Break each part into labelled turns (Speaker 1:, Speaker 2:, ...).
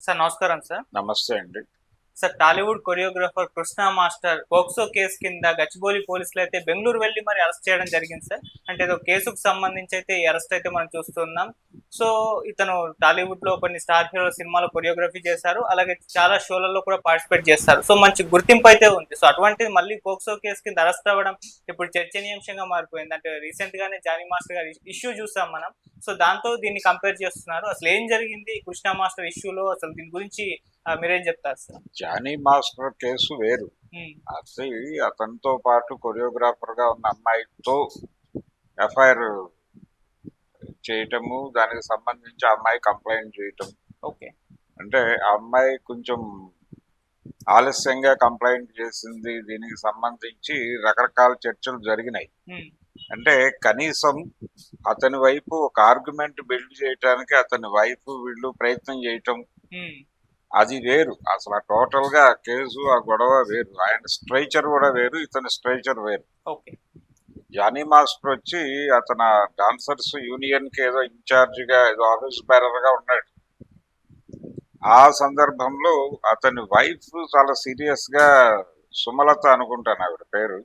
Speaker 1: Sir నమస్కారం sir.
Speaker 2: నమస్తే అండి.
Speaker 1: Sir Tollywood choreographer Krishna master POCSO case కింద గచ్చిబౌలి పోలీసులు అయితే బెంగళూరు వెళ్ళి మరి అరెస్ట్ చేయడం జరిగింది సార్. అంటే ఏదో కేసుకు సంబంధించి అయితే ఈ అరెస్ట్ అయితే మనం చూస్తున్నాం. సో ఇతను టాలీవుడ్లో కొన్ని స్టార్ హీరో సినిమాలో కొరియోగ్రఫీ చేశారు. అలాగే చాలా షోలలో కూడా పార్టిసిపేట్ చేస్తారు. సో మంచి గుర్తింపు అయితే ఉంది. సో అటువంటిది మళ్ళీ పోక్సో కేసు కింద అరెస్ట్ అవ్వడం ఇప్పుడు చర్చనీయాంశంగా మారిపోయింది. అంటే రీసెంట్ గానే జానీ మాస్టర్ గారి ఇష్యూ చూసాం మనం. సో దాంతో దీన్ని కంపేర్ చేస్తున్నారు. అసలు ఏం జరిగింది? కృష్ణ మాస్టర్ ఇష్యూలో అసలు దీని గురించి మీరేం చెప్తారు సార్?
Speaker 2: జానీ మాస్టర్ కేసు వేరు. అది అతనితో పాటు కొరియోగ్రాఫర్గా ఉన్న అమ్మాయితో ఎఫ్ఐఆర్ చేయటము దానికి సంబంధించి అమ్మాయి కంప్లైంట్ చేయటం.
Speaker 1: ఓకే.
Speaker 2: అంటే ఆ అమ్మాయి కొంచెం ఆలస్యంగా కంప్లైంట్ చేసింది దీనికి సంబంధించి రకరకాల చర్చలు జరిగినాయి. అంటే కనీసం అతని వైపు ఒక ఆర్గ్యుమెంట్ బిల్డ్ చేయటానికి అతని వైపు వీళ్ళు ప్రయత్నం చేయటం అది వేరు. అసలు టోటల్గా ఆ కేసు ఆ గొడవ వేరు. ఆయన స్ట్రైచర్ కూడా వేరు ఇతని స్ట్రైచర్ వేరు.
Speaker 1: ఓకే.
Speaker 2: జానీ మాస్టర్ వచ్చి అతను డాన్సర్స్ యూనియన్కి ఏదో ఇన్ఛార్జ్గా ఏదో ఆఫీస్ బేరర్గా ఉన్నాడు. ఆ సందర్భంలో అతని వైఫ్ చాలా సీరియస్గా సుమలత అనుకుంటాను ఆవిడ పేరు.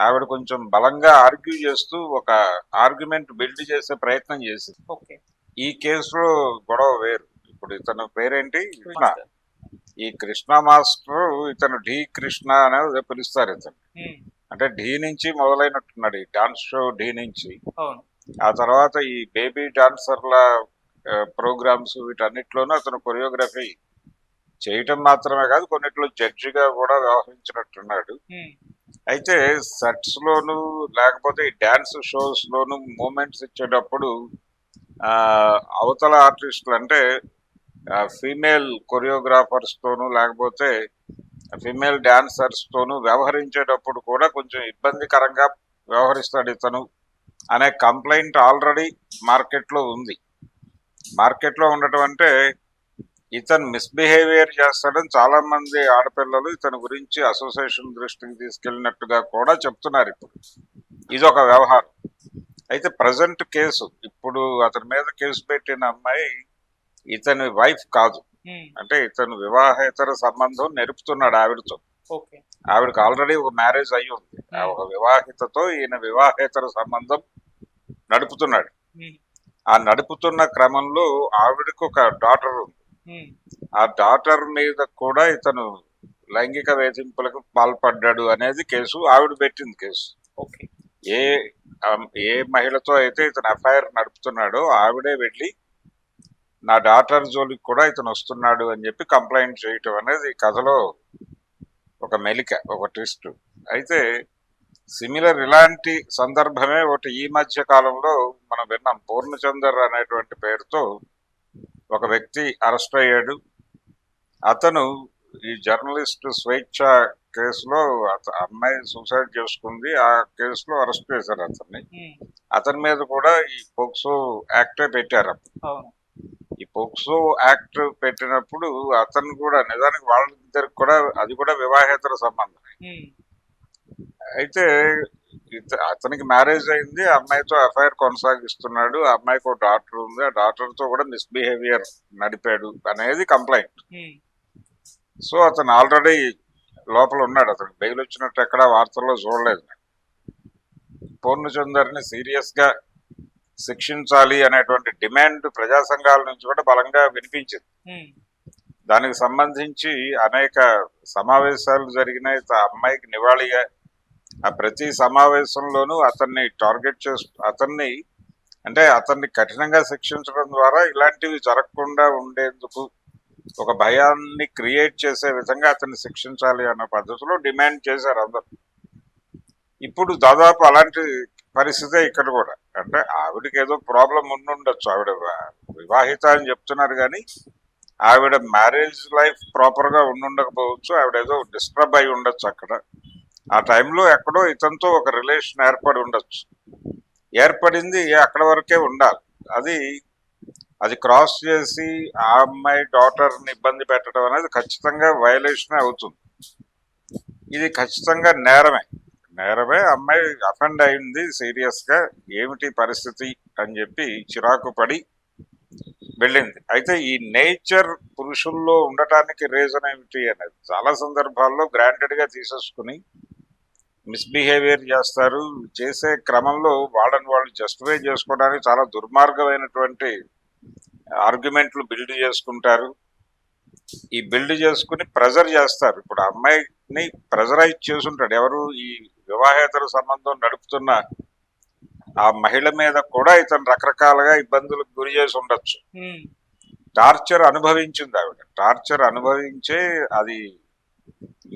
Speaker 2: ఆవిడ కొంచెం బలంగా ఆర్గ్యూ చేస్తూ ఒక ఆర్గ్యుమెంట్ బిల్డ్ చేసే ప్రయత్నం చేసింది. ఈ కేసులో గొడవ వేరు. ఇప్పుడు ఇతను పేరేంటి. ఈ కృష్ణ మాస్టర్ ఇతను డి కృష్ణ అనేది పిలుస్తారు ఇతను అంటే ఢీ నుంచి మొదలైనట్టున్నాడు ఈ డాన్స్ షో ఢీ నుంచి. ఆ తర్వాత ఈ బేబీ డాన్సర్ల ప్రోగ్రామ్స్ వీటన్నిటిలోనూ అతను కొరియోగ్రఫీ చేయటం మాత్రమే కాదు కొన్నిట్లో జడ్జిగా కూడా వ్యవహరించినట్టున్నాడు. అయితే సెట్స్ లోను లేకపోతే ఈ డాన్స్ షోస్ లోను మూమెంట్స్ ఇచ్చేటప్పుడు ఆ, అవతల ఆర్టిస్టులు అంటే ఫీమేల్ కొరియోగ్రాఫర్స్ తోను లేకపోతే ఫీమేల్ డాన్సర్స్ తోను వ్యవహరించేటప్పుడు కూడా కొంచెం ఇబ్బందికరంగా వ్యవహరిస్తాడు ఇతను అనే కంప్లైంట్ ఆల్రెడీ మార్కెట్లో ఉంది. మార్కెట్లో ఉండటం అంటే ఇతను మిస్బిహేవియర్ చేస్తాడని చాలా మంది ఆడపిల్లలు ఇతని గురించి అసోసియేషన్ దృష్టికి తీసుకెళ్ళినట్టుగా కూడా చెప్తున్నారు ఇప్పుడు. ఇది ఒక వ్యవహారం. అయితే ప్రజెంట్ కేసు ఇప్పుడు అతని మీద కేసు పెట్టిన అమ్మాయి ఇతని వైఫ్ కాదు. అంటే ఇతను వివాహేతర సంబంధం నెరుపుతున్నాడు ఆవిడతో. ఆవిడకి ఆల్రెడీ ఒక మ్యారేజ్ అయి ఉంది. ఆ ఒక వివాహితతో ఈయన వివాహేతర సంబంధం నడుపుతున్నాడు. ఆ నడుపుతున్న క్రమంలో ఆవిడకు ఒక డాటర్ ఉంది. ఆ డాటర్ మీద కూడా ఇతను లైంగిక వేధింపులకు పాల్పడ్డాడు అనేది కేసు ఆవిడ పెట్టింది కేసు.
Speaker 1: ఓకే.
Speaker 2: ఏ ఏ మహిళతో అయితే ఇతను ఎఫ్ఐఆర్ నడుపుతున్నాడో ఆవిడే వెళ్ళి నా డాటర్ జోలికి కూడా ఇతను వస్తున్నాడు అని చెప్పి కంప్లైంట్ చేయటం అనేది కథలో ఒక మెలిక ఒక ట్విస్ట్. అయితే సిమిలర్ ఇలాంటి సందర్భమే ఒకటి ఈ మధ్య కాలంలో మనం విన్నాం. పూర్ణచందర్ అనేటువంటి పేరుతో ఒక వ్యక్తి అరెస్ట్ అయ్యాడు. అతను ఈ జర్నలిస్ట్ స్వేచ్ఛ కేసులో అమ్మాయి సూసైడ్ చేసుకుంది. ఆ కేసులో అరెస్ట్ చేశారు అతన్ని. అతని మీద కూడా ఈ పోక్సో యాక్టే పెట్టారు ఈ పోక్సో యాక్ట్ పెట్టినప్పుడు అతను కూడా నిజానికి వాళ్ళిద్దరికి కూడా అది కూడా వివాహేతర సంబంధం. అయితే అతనికి మ్యారేజ్ అయింది అమ్మాయితో ఎఫ్ఐఆర్ కొనసాగిస్తున్నాడు ఆ అమ్మాయికి ఒక డాక్టర్ ఉంది ఆ డాక్టర్తో కూడా మిస్బిహేవియర్ నడిపాడు అనేది కంప్లైంట్. సో అతను ఆల్రెడీ లోపల ఉన్నాడు అతను బెయిల్ వచ్చినట్టు ఎక్కడా వార్తల్లో చూడలేదు. పూర్ణచందర్ని సీరియస్గా శిక్షించాలి అనేటువంటి డిమాండ్ ప్రజా సంఘాల నుంచి కూడా బలంగా వినిపించింది. దానికి సంబంధించి అనేక సమావేశాలు జరిగినాయి. ఆ అమ్మాయికి నివాళిగా ఆ ప్రతి సమావేశంలోనూ అతన్ని టార్గెట్ చేస్తూ అతన్ని అంటే అతన్ని కఠినంగా శిక్షించడం ద్వారా ఇలాంటివి జరగకుండా ఉండేందుకు ఒక భయాన్ని క్రియేట్ చేసే విధంగా అతన్ని శిక్షించాలి అన్న పద్ధతిలో డిమాండ్ చేశారు అందరు. ఇప్పుడు దాదాపు అలాంటి పరిస్థితే ఇక్కడ కూడా. అంటే ఆవిడకి ఏదో ప్రాబ్లం ఉండుండొచ్చు. ఆవిడ వివాహిత అని చెప్తున్నారు కానీ ఆవిడ మ్యారేజ్ లైఫ్ ప్రాపర్గా ఉండుండకపోవచ్చు. ఆవిడ ఏదో డిస్టర్బ్ అయి ఉండొచ్చు అక్కడ. ఆ టైంలో ఎక్కడో ఇతనితో ఒక రిలేషన్ ఏర్పడి ఉండొచ్చు. ఏర్పడింది అక్కడ వరకే ఉండాలి. అది అది క్రాస్ చేసి ఆ అమ్మాయి డాటర్ని ఇబ్బంది పెట్టడం అనేది ఖచ్చితంగా వయలేషన్ అవుతుంది. ఇది ఖచ్చితంగా నేరమే. నేరమే అమ్మాయి అఫెండ్ అయింది సీరియస్గా ఏమిటి పరిస్థితి అని చెప్పి చిరాకు పడి వెళ్ళింది. అయితే ఈ నేచర్ పురుషుల్లో ఉండటానికి రీజన్ ఏమిటి అనేది చాలా సందర్భాల్లో గ్రాంటెడ్గా తీసేసుకుని మిస్బిహేవియర్ చేస్తారు. చేసే క్రమంలో వాళ్ళని వాళ్ళు జస్టిఫై చేసుకోవడానికి చాలా దుర్మార్గమైనటువంటి ఆర్గ్యుమెంట్లు బిల్డ్ చేసుకుంటారు. ఈ బిల్డ్ చేసుకుని ప్రెజర్ చేస్తారు. ఇప్పుడు అమ్మాయిని ప్రెజరైజ్ చేసుంటాడు ఎవరు ఈ వివాహేతర సంబంధం నడుపుతున్న ఆ మహిళ మీద కూడా ఇతను రకరకాలుగా ఇబ్బందులకు గురి చేసి ఉండొచ్చు. టార్చర్ అనుభవించింది ఆవిడ. టార్చర్ అనుభవించే అది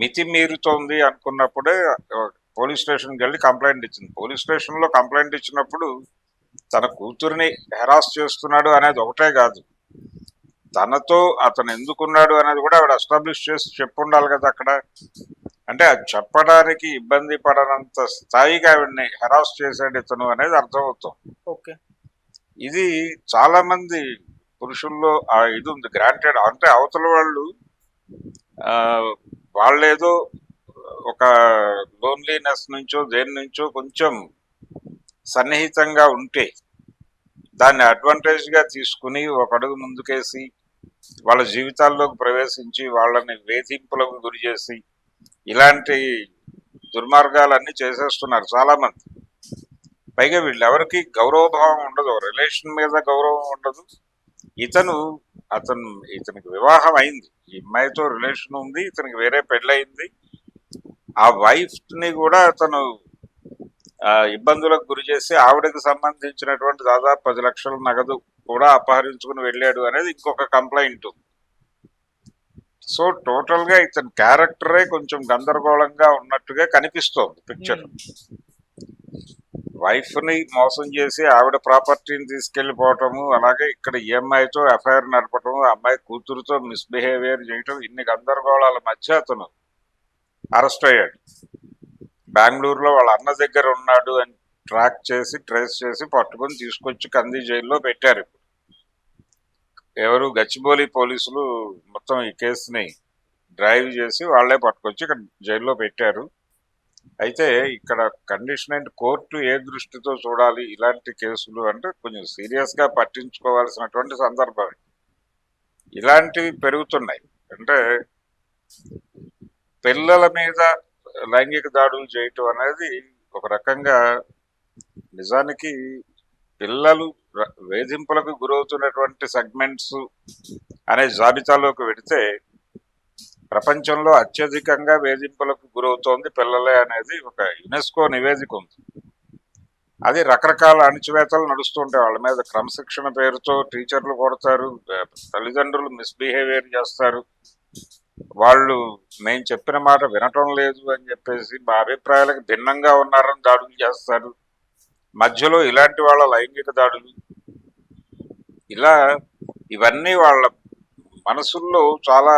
Speaker 2: మితి మీరుతోంది అనుకున్నప్పుడే పోలీస్ స్టేషన్కి వెళ్ళి కంప్లైంట్ ఇచ్చింది. పోలీస్ స్టేషన్లో కంప్లైంట్ ఇచ్చినప్పుడు తన కూతురిని హెరాస్ చేస్తున్నాడు అనేది ఒకటే కాదు. తనతో అతను ఎందుకున్నాడు అనేది కూడా ఆవిడ ఎస్టాబ్లిష్ చేసి చెప్పుండాలి కదా అక్కడ. అంటే అది చెప్పడానికి ఇబ్బంది పడనంత స్థాయిగా ఆవిడని హెరాస్ చేశాడు ఇతను అనేది అర్థమవుతుంది.
Speaker 1: ఓకే.
Speaker 2: ఇది చాలా మంది పురుషుల్లో ఆ ఇది ఉంది. గ్రాంటెడ్ అంటే అవతల వాళ్ళు వాళ్ళేదో ఒక లోన్లీనెస్ నుంచో దేని నుంచో కొంచెం సన్నిహితంగా ఉంటే దాన్ని అడ్వాంటేజ్గా తీసుకుని ఒక అడుగు ముందుకేసి వాళ్ళ జీవితాల్లోకి ప్రవేశించి వాళ్ళని వేధింపులకు గురి చేసి ఇలాంటి దుర్మార్గాలన్నీ చేసేస్తున్నారు చాలా మంది పైగా వీళ్ళెవరికి గౌరవభావం ఉండదు రిలేషన్ మీద గౌరవం ఉండదు. ఇతను అతను ఇతనికి వివాహం అయింది. ఈ అమ్మాయితో రిలేషన్ ఉంది ఇతనికి వేరే పెళ్ళయింది. ఆ వైఫ్ని కూడా అతను ఆ, ఇబ్బందులకు గురి చేసి ఆవిడకి సంబంధించినటువంటి దాదాపు పది లక్షల నగదు కూడా అపహరించుకుని వెళ్ళాడు అనేది ఇంకొక కంప్లైంట్. సో టోటల్గా ఇతని క్యారెక్టరే కొంచెం గందరగోళంగా ఉన్నట్టుగా కనిపిస్తోంది పిక్చర్ వైఫ్ని మోసం చేసి ఆవిడ ప్రాపర్టీని తీసుకెళ్ళిపోవటము అలాగే ఇక్కడ ఈఎంఐతో ఎఫ్ఐఆర్ నడపటం అమ్మాయి కూతురుతో మిస్బిహేవియర్ చేయటం ఇన్ని గందరగోళాల మధ్య అతను అరెస్ట్ అయ్యాడు. బెంగళూరులో వాళ్ళ అన్న దగ్గర ఉన్నాడు అని ట్రాక్ చేసి ట్రేస్ చేసి పట్టుకొని తీసుకొచ్చి కంది జైల్లో పెట్టారు ఇప్పుడు. ఎవరు గచ్చిబౌలి పోలీసులు మొత్తం ఈ కేసుని డ్రైవ్ చేసి వాళ్ళే పట్టుకొచ్చి ఇక్కడ జైల్లో పెట్టారు. అయితే ఇక్కడ కండిషన్ అండ్ కోర్టు ఏ దృష్టితో చూడాలి ఇలాంటి కేసులు అంటే కొంచెం సీరియస్గా పట్టించుకోవాల్సినటువంటి సందర్భం ఇలాంటివి పెరుగుతున్నాయి. అంటే పిల్లల మీద లైంగిక దాడులు చేయటం అనేది ఒక రకంగా నిజానికి పిల్లలు వేధింపులకు గురవుతున్నటువంటి సెగ్మెంట్స్ అనే జాబితాలోకి వెడితే ప్రపంచంలో అత్యధికంగా వేధింపులకు గురవుతోంది పిల్లలే అనేది ఒక యునెస్కో నివేదిక ఉంది. అది రకరకాల అణచివేతలు నడుస్తుంటాయి వాళ్ళ మీద క్రమశిక్షణ పేరుతో టీచర్లు కొడతారు తల్లిదండ్రులు మిస్బిహేవియర్ చేస్తారు. వాళ్ళు మేము చెప్పిన మాట వినటం లేదు అని చెప్పేసి మా అభిప్రాయాలకు భిన్నంగా ఉన్నారని దాడులు చేస్తారు. మధ్యలో ఇలాంటి వాళ్ళ లైంగిక దాడులు ఇలా ఇవన్నీ వాళ్ళ మనసుల్లో చాలా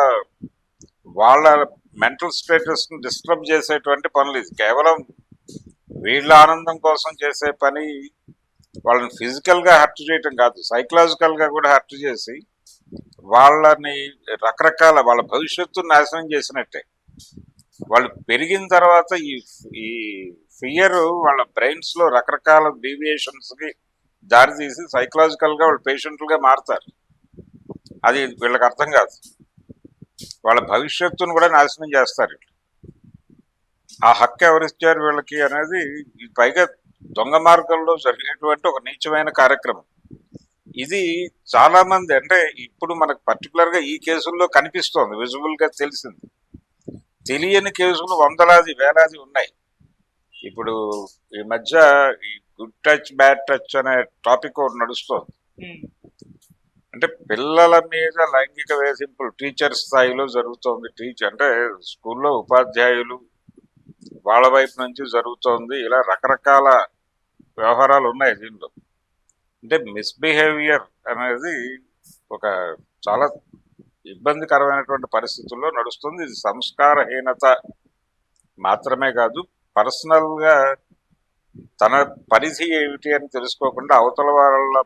Speaker 2: వాళ్ళ మెంటల్ స్టేటస్ను డిస్టర్బ్ చేసేటువంటి పనులు. ఇది కేవలం వీళ్ళ ఆనందం కోసం చేసే పని వాళ్ళని ఫిజికల్గా హర్ట్ చేయటం కాదు సైకలాజికల్గా కూడా హర్ట్ చేసి వాళ్ళని రకరకాల వాళ్ళ భవిష్యత్తు నాశనం చేసినట్టే. వాళ్ళు పెరిగిన తర్వాత ఈ ఈ ఫియర్ వాళ్ళ బ్రెయిన్స్లో రకరకాల డీవియేషన్స్కి దారితీసి సైకలాజికల్గా వాళ్ళు పేషెంట్లుగా మారుతారు. అది వీళ్ళకి అర్థం కాదు. వాళ్ళ భవిష్యత్తును కూడా నాశనం చేస్తారు ఆ హక్కు ఎవరిచ్చారు వీళ్ళకి అనేది పైగా దొంగ మార్గంలో జరిగేటువంటి ఒక నీచమైన కార్యక్రమం. ఇది చాలామంది అంటే ఇప్పుడు మనకు పర్టికులర్గా ఈ కేసుల్లో కనిపిస్తోంది విజిబుల్గా తెలిసింది. తెలియని కేసులు వందలాది వేలాది ఉన్నాయి. ఇప్పుడు ఈ మధ్య ఈ గుడ్ టచ్ బ్యాడ్ టచ్ అనే టాపిక్ ఒకటి నడుస్తోంది. అంటే పిల్లల మీద లైంగిక వేధింపులు టీచర్ స్థాయిలో జరుగుతోంది. టీచర్ అంటే స్కూల్లో ఉపాధ్యాయులు వాళ్ళ వైపు నుంచి జరుగుతోంది. ఇలా రకరకాల వ్యవహారాలు ఉన్నాయి దీనిలో. అంటే మిస్బిహేవియర్ అనేది ఒక చాలా ఇబ్బందికరమైనటువంటి పరిస్థితుల్లో నడుస్తుంది. ఇది సంస్కారహీనత మాత్రమే కాదు పర్సనల్గా తన పరిధి ఏమిటి అని తెలుసుకోకుండా అవతల వాళ్ళ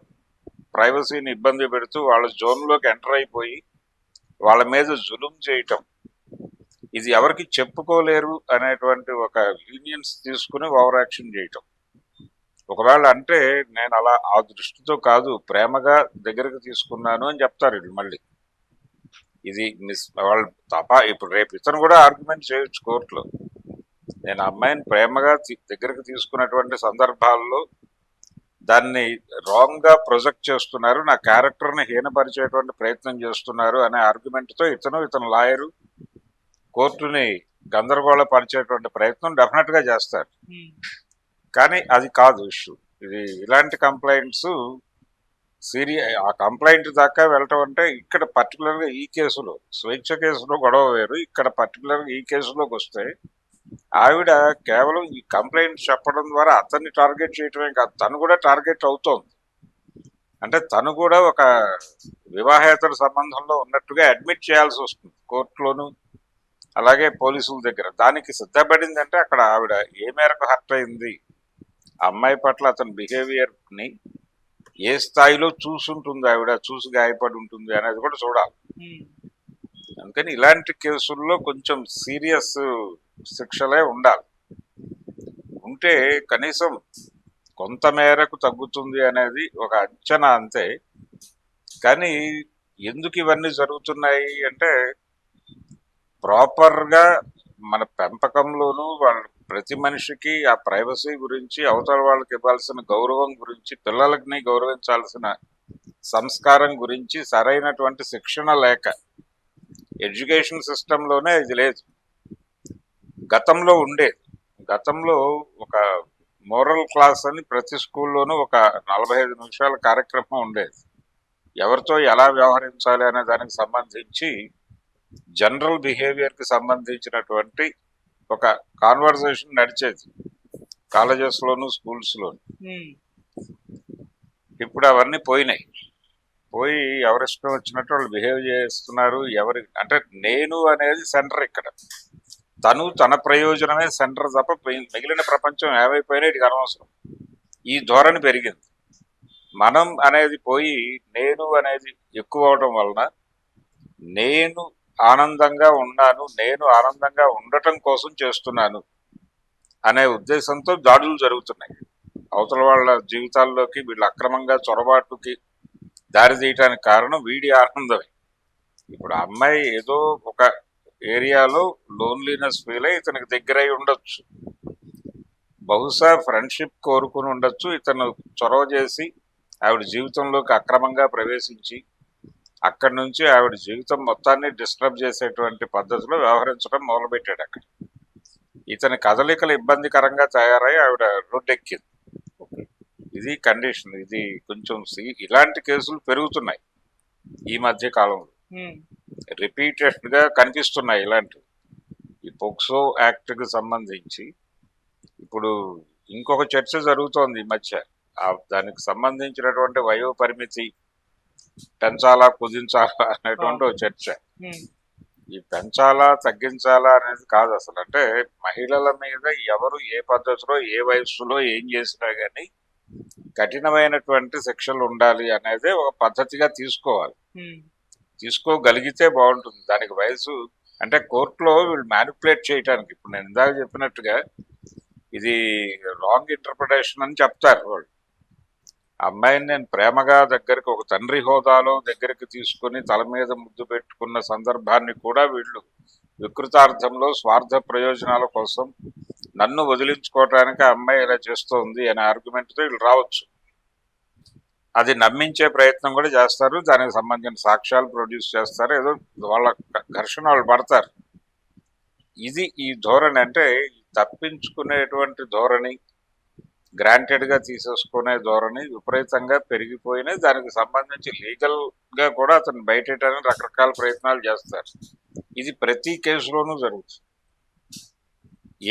Speaker 2: ప్రైవసీని ఇబ్బంది పెడుతూ వాళ్ళ జోన్లోకి ఎంటర్ అయిపోయి వాళ్ళ మీద జులుం చేయటం. ఇది ఎవరికి చెప్పుకోలేరు అనేటువంటి ఒక యూనియన్స్ తీసుకుని ఓవర్ యాక్షన్ చేయటం. ఒకవేళ అంటే నేను అలా ఆ దృష్టితో కాదు ప్రేమగా దగ్గరకు తీసుకున్నాను అని చెప్తారు వీళ్ళు మళ్ళీ. ఇది మిస్ వాళ్ళు తప ఇప్పుడు రేపు ఇతను కూడా ఆర్గ్యుమెంట్ చేయొచ్చు కోర్టులో. నేను అమ్మాయిని ప్రేమగా దగ్గరకు తీసుకున్నటువంటి సందర్భాల్లో దాన్ని రాంగ్గా ప్రొజెక్ట్ చేస్తున్నారు నా క్యారెక్టర్ని హీనపరిచేటువంటి ప్రయత్నం చేస్తున్నారు అనే ఆర్గ్యుమెంట్తో ఇతను ఇతను లాయరు కోర్టుని గందరగోళ పరిచేటువంటి ప్రయత్నం డెఫినెట్గా చేస్తారు కానీ అది కాదు ఇష్యూ ఇది ఇలాంటి కంప్లైంట్స్ సీరియా ఆ కంప్లైంట్ దాకా వెళ్ళటం అంటే ఇక్కడ పర్టికులర్గా ఈ కేసులో స్వేచ్ఛ కేసులో గొడవ వేరు. ఇక్కడ పర్టికులర్గా ఈ కేసులోకి వస్తే ఆవిడ కేవలం ఈ కంప్లైంట్ చెప్పడం ద్వారా అతన్ని టార్గెట్ చేయటమే కాదు తను కూడా టార్గెట్ అవుతోంది. అంటే తను కూడా ఒక వివాహేతర సంబంధంలో ఉన్నట్టుగా అడ్మిట్ చేయాల్సి వస్తుంది కోర్టులోను అలాగే పోలీసుల దగ్గర. దానికి సిద్ధపడింది అంటే అక్కడ ఆవిడ ఏ మేరకు హర్ట్ అయింది ఆ అమ్మాయి పట్ల అతని బిహేవియర్ని ఏ స్థాయిలో చూసుంటుంది ఆవిడ చూసి గాయపడి ఉంటుంది అనేది కూడా చూడాలి.
Speaker 1: ఉమ్,
Speaker 2: అందుకని ఇలాంటి కేసుల్లో కొంచెం సీరియస్ శిక్షలే ఉండాలి. ఉంటే కనీసం కొంత మేరకు తగ్గుతుంది అనేది ఒక అంచనా అంతే. కానీ ఎందుకు ఇవన్నీ జరుగుతున్నాయి అంటే ప్రాపర్గా మన వాళ్ళ ప్రతి మనిషికి ఆ ప్రైవసీ గురించి అవతల వాళ్ళకి ఇవ్వాల్సిన గౌరవం గురించి పిల్లలకి గౌరవించాల్సిన సంస్కారం గురించి సరైనటువంటి శిక్షణ లేక ఎడ్యుకేషన్ సిస్టంలోనే ఇది లేదు. గతంలో ఉండేది గతంలో ఒక మోరల్ క్లాస్ అని ప్రతి స్కూల్లోనూ ఒక నలభై ఐదు నిమిషాల కార్యక్రమం ఉండేది. ఎవరితో ఎలా వ్యవహరించాలి అనే దానికి సంబంధించి జనరల్ బిహేవియర్కి సంబంధించినటువంటి ఒక కాన్వర్జేషన్ నడిచేది. కాలేజెస్లోను స్కూల్స్లోను ఇప్పుడు అవన్నీ పోయినాయి. పోయి ఎవరిష్టం వచ్చినట్టు వాళ్ళు బిహేవ్ చేస్తున్నారు. ఎవరి అంటే నేను అనేది సెంటర్ ఇక్కడ. తను తన ప్రయోజనమే సెంటర్ తప్ప మిగి- మిగిలిన ప్రపంచం ఏమైపోయినా ఇది అనవసరం. ఈ ధోరణి పెరిగింది. మనం అనేది పోయి నేను అనేది ఎక్కువ అవడం వలన నేను ఆనందంగా ఉన్నాను నేను ఆనందంగా ఉండటం కోసం చేస్తున్నాను అనే ఉద్దేశంతో దాడులు జరుగుతున్నాయి. అవతల వాళ్ళ జీవితాల్లోకి వీళ్ళు అక్రమంగా చొరబాటుకి దారి తీయటానికి కారణం వీడి ఆనందమే. ఇప్పుడు అమ్మాయి ఏదో ఒక ఏరియాలో లోన్లీనెస్ ఫీల్ అయి ఇతనికి దగ్గరై ఉండొచ్చు. బహుశా ఫ్రెండ్షిప్ కోరుకుని ఉండొచ్చు. ఇతను చొరవ చేసి ఆవిడ జీవితంలోకి అక్రమంగా ప్రవేశించి అక్కడి నుంచి ఆవిడ జీవితం మొత్తాన్ని డిస్టర్బ్ చేసేటువంటి పద్ధతిలో వ్యవహరించడం మొదలుపెట్టాడు అక్కడ. ఇతని కదలికలు ఇబ్బందికరంగా తయారై ఆవిడ రోడ్డెక్కింది ఇది కండిషన్. ఇది కొంచెం సి- ఇలాంటి కేసులు పెరుగుతున్నాయి ఈ మధ్య కాలంలో. రిపీటెడ్గా కనిపిస్తున్నాయి ఇలాంటివి. ఈ పోక్సో యాక్ట్కి సంబంధించి ఇప్పుడు ఇంకొక చర్చ జరుగుతోంది ఈ మధ్య. ఆ దానికి సంబంధించినటువంటి వయో పరిమితి పెంచాలా కుదించాలా అనేటువంటి చర్చ. ఈ పెంచాలా తగ్గించాలా అనేది కాదు అసలు. అంటే మహిళల మీద ఎవరు ఏ పద్ధతిలో ఏ వయస్సులో ఏం చేసినా గానీ కఠినమైనటువంటి శిక్షలు ఉండాలి అనేది ఒక పద్ధతిగా తీసుకోవాలి. తీసుకోగలిగితే బాగుంటుంది. దానికి వయసు అంటే కోర్టులో వీళ్ళు మ్యానిపులేట్ చేయడానికి ఇప్పుడు నేను ఇందాక చెప్పినట్టుగా ఇది రాంగ్ ఇంటర్ప్రిటేషన్ అని చెప్తారు వాళ్ళు. అమ్మాయిని నేను ప్రేమగా దగ్గరికి ఒక తండ్రి హోదాలో దగ్గరికి తీసుకుని తల మీద ముద్దు పెట్టుకున్న సందర్భాన్ని కూడా వీళ్ళు వికృతార్థంలో స్వార్థ ప్రయోజనాల కోసం నన్ను వదిలించుకోవటానికి ఆ అమ్మాయి ఇలా చేస్తోంది అనే ఆర్గ్యుమెంట్తో వీళ్ళు రావచ్చు. అది నమ్మించే ప్రయత్నం కూడా చేస్తారు దానికి సంబంధించిన సాక్ష్యాలు ప్రొడ్యూస్ చేస్తారు ఏదో వాళ్ళ ఘర్షణ వాళ్ళు పడతారు. ఇది ఈ ధోరణి అంటే తప్పించుకునేటువంటి ధోరణి గ్రాంటెడ్గా తీసేసుకునే ధోరణి విపరీతంగా పెరిగిపోయినాయి. దానికి సంబంధించి లీగల్గా కూడా అతను బయటేయడానికి రకరకాల ప్రయత్నాలు చేస్తారు. ఇది ప్రతి కేసులోనూ జరుగుతుంది.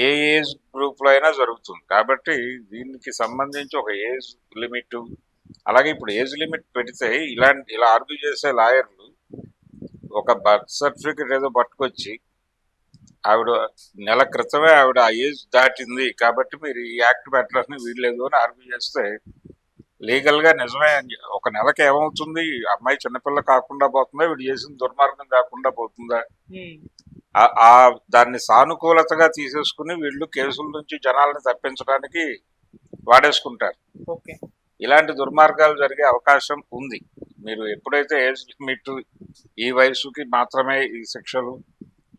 Speaker 2: ఏ ఏజ్ గ్రూప్లో అయినా జరుగుతుంది. కాబట్టి దీనికి సంబంధించి ఒక ఏజ్ లిమిట్ అలాగే ఇప్పుడు ఏజ్ లిమిట్ పెడితే ఇలాంటి ఇలా ఆర్గ్యూ చేసే లాయర్లు ఒక బర్త్ సర్టిఫికెట్ ఏదో పట్టుకొచ్చి ఆవిడ నెల క్రితమే ఆవిడ ఆ ఏజ్ దాటింది. కాబట్టి మీరు ఈ యాక్ట్ పెట్టడానికి వీల్లేదు అని ఆర్గ్యూ చేస్తే లీగల్గా నిజమే ఒక నెలకి ఏమవుతుంది? అమ్మాయి చిన్నపిల్ల కాకుండా పోతుందా? వీడు చేసిన దుర్మార్గం కాకుండా పోతుందా? ఆ- దాన్ని సానుకూలతగా తీసేసుకుని వీళ్ళు కేసుల నుంచి జనాలను తప్పించడానికి వాడేసుకుంటారు. ఇలాంటి దుర్మార్గాలు జరిగే అవకాశం ఉంది. మీరు ఎప్పుడైతే ఏజ్ లిమిట్ ఈ వయసుకి మాత్రమే ఈ శిక్షలు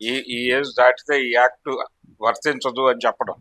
Speaker 2: ఈ ఈ ఏజ్ దాటితే ఈ యాక్ట్ వర్తించదు అని చెప్పడం.